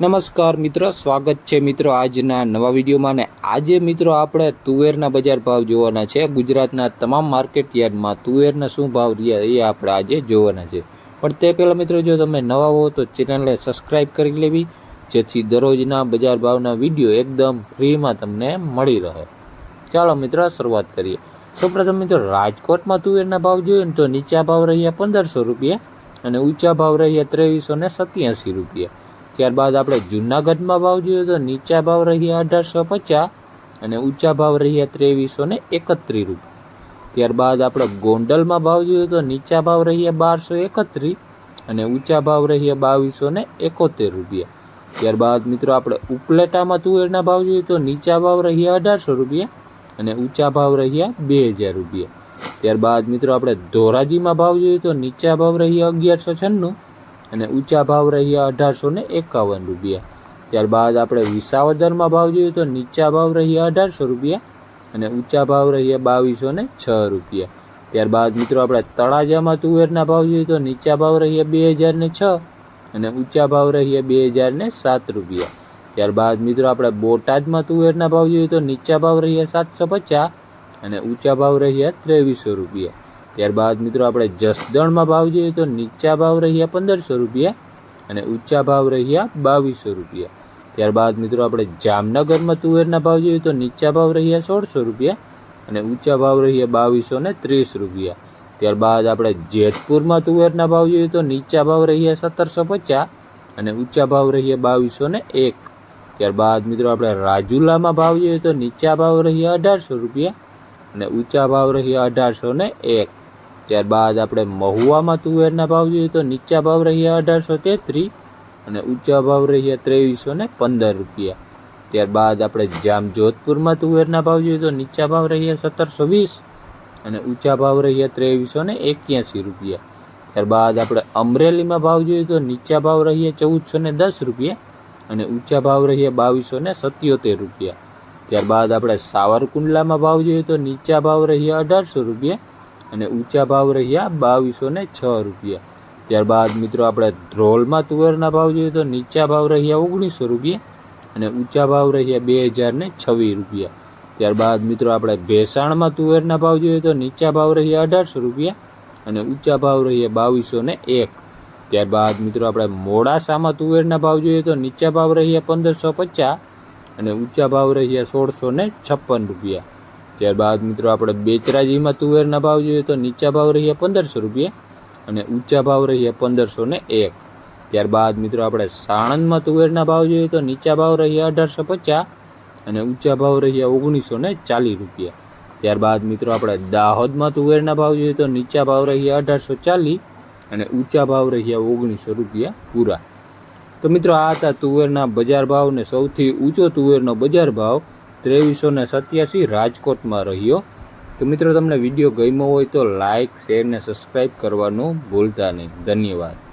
નમસ્કાર મિત્રો, સ્વાગત છે મિત્રો આજના નવા વિડીયોમાં ને આજે મિત્રો આપણે તુવેરના બજાર ભાવ જોવાના છે. ગુજરાતના તમામ માર્કેટ યાર્ડમાં તુવેરના શું ભાવ રહ્યા એ આપણે આજે જોવાના છે. પણ તે પહેલાં મિત્રો, જો તમે નવા હો તો ચેનલને સબસ્ક્રાઈબ કરી લેવી, જેથી દરરોજના બજાર ભાવના વીડિયો એકદમ ફ્રીમાં તમને મળી રહે. ચાલો મિત્રો, શરૂઆત કરીએ. સૌપ્રથમ મિત્રો, રાજકોટમાં તુવેરના ભાવ જોઈએ ને તો નીચા ભાવ રહ્યા પંદરસો રૂપિયા અને ઊંચા ભાવ રહ્યા ત્રેવીસો ને સત્યાસી રૂપિયા. ત્યારબાદ આપણે જુનાગઢમાં ભાવ જોઈએ તો નીચા ભાવ રહ્યા અઢારસો પચાસ અને ઊંચા ભાવ રહ્યા ત્રેવીસો ને એકત્રીસ રૂપિયા. ત્યારબાદ આપણે ગોંડલમાં ભાવ જોઈએ તો નીચા ભાવ રહ્યા બારસો એકત્રીસ અને ઊંચા ભાવ રહ્યા બાવીસો ને એકોતેર રૂપિયા. ત્યારબાદ મિત્રો આપણે ઉપલેટામાં તુવેરના ભાવ જોઈએ તો નીચા ભાવ રહ્યા અઢારસો રૂપિયા અને ઊંચા ભાવ રહ્યા બે હજાર રૂપિયા. ત્યારબાદ મિત્રો આપણે ધોરાજીમાં ભાવ જોઈએ તો નીચા ભાવ રહ્યા અગિયારસો છન્નું અને ઊંચા ભાવ રહ્યા અઢારસો ને એકાવન રૂપિયા. ત્યારબાદ આપણે વિસાવદરમાં ભાવ જોઈએ તો નીચા ભાવ રહ્યા અઢારસો રૂપિયા અને ઊંચા ભાવ રહ્યા બાવીસો ને છ રૂપિયા. ત્યારબાદ મિત્રો આપણે તળાજામાં તુવેરના ભાવ જોઈએ તો નીચા ભાવ રહ્યા બે હજાર ને છ અને ઊંચા ભાવ રહ્યા બે હજાર ને સાત રૂપિયા. ત્યારબાદ મિત્રો આપણે બોટાદમાં તુવેરના ભાવ જોઈએ તો નીચા ભાવ રહ્યા સાતસો પચાસ અને ઊંચા ભાવ રહ્યા ત્રેવીસો રૂપિયા. ત્યારબાદ મિત્રો આપણે જસદણમાં ભાવ જોઈએ તો નીચા ભાવ રહ્યા પંદરસો રૂપિયા અને ઊંચા ભાવ રહ્યા બાવીસો રૂપિયા. ત્યારબાદ મિત્રો આપણે જામનગરમાં તુવેરના ભાવ જોઈએ તો નીચા ભાવ રહ્યા સોળસો રૂપિયા અને ઊંચા ભાવ રહ્યા બાવીસો ને ત્રીસ રૂપિયા. ત્યારબાદ આપણે જેતપુરમાં તુવેરના ભાવ જોઈએ તો નીચા ભાવ રહ્યા સત્તરસો પચાસ અને ઊંચા ભાવ રહ્યા બાવીસો ને એક. ત્યારબાદ મિત્રો આપણે રાજુલામાં ભાવ જોઈએ તો નીચા ભાવ રહ્યા અઢારસો રૂપિયા અને ઊંચા ભાવ રહ્યા અઢારસો ને એક. ત્યારબાદ આપણે મહુવામાં તુવેરના ભાવ જોઈએ તો નીચા ભાવ રહ્યા અઢારસો તેત્રીસ અને ઊંચા ભાવ રહ્યા ત્રેવીસો ને પંદર રૂપિયા. ત્યારબાદ આપણે જામજોધપુરમાં તુવેરના ભાવ જોઈએ તો નીચા ભાવ રહ્યા સત્તરસો વીસ અને ઊંચા ભાવ રહ્યા ત્રેવીસો ને એક્યાસી રૂપિયા. ત્યારબાદ આપણે અમરેલીમાં ભાવ જોઈએ તો નીચા ભાવ રહ્યા ચૌદસો ને દસ રૂપિયા અને ઊંચા ભાવ રહ્યા બાવીસો ને સત્યોતેર રૂપિયા. ત્યારબાદ આપણે સાવરકુંડલામાં ભાવ જોઈએ તો નીચા ભાવ રહ્યા અઢારસો રૂપિયા અને ઊંચા ભાવ રહ્યા બાવીસો ને છ રૂપિયા. ત્યારબાદ મિત્રો આપણે ધ્રોલમાં તુવેરના ભાવ જોઈએ તો નીચા ભાવ રહ્યા ઓગણીસો રૂપિયા અને ઊંચા ભાવ રહ્યા બે હજાર ને છવ્વીસ રૂપિયા. ત્યારબાદ મિત્રો આપણે ભેસાણમાં તુવેરના ભાવ જોઈએ તો નીચા ભાવ રહ્યા અઢારસો રૂપિયા અને ઊંચા ભાવ રહ્યા બાવીસો ને એક. ત્યારબાદ મિત્રો આપણે મોડાસામાં તુવેરના ભાવ જોઈએ તો નીચા ભાવ રહ્યા પંદરસો પચાસ અને ઊંચા ભાવ રહ્યા સોળસો ને છપ્પન રૂપિયા. ત્યારબાદ મિત્રો આપણે બેચરાજીમાં તુવેરના ભાવ જોઈએ તો નીચા ભાવ રહ્યા પંદરસો રૂપિયા અને ઊંચા ભાવ રહ્યા પંદરસો ને એક. ત્યારબાદ મિત્રો આપણે સાણંદમાં તુવેરના ભાવ જોઈએ તો નીચા ભાવ રહ્યા અઢારસો પચાસ અને ઊંચા ભાવ રહ્યા ઓગણીસો ને ચાલીસ રૂપિયા. ત્યારબાદ મિત્રો આપણે દાહોદમાં તુવેરના ભાવ જોઈએ તો નીચા ભાવ રહ્યા અઢારસો ચાલીસ અને ઊંચા ભાવ રહ્યા ઓગણીસો રૂપિયા પૂરા. તો મિત્રો આ હતા તુવેરના બજાર ભાવ ને સૌથી ઊંચો તુવેરનો બજાર ભાવ. ત્રેવીસો ને સત્યાસી રાજકોટમાં રહ્યો. તો મિત્રો, તમને વીડિયો ગમ્યો હોય તો લાઇક શેર ને સબસ્ક્રાઈબ કરવાનું ભૂલતા નહીં. ધન્યવાદ.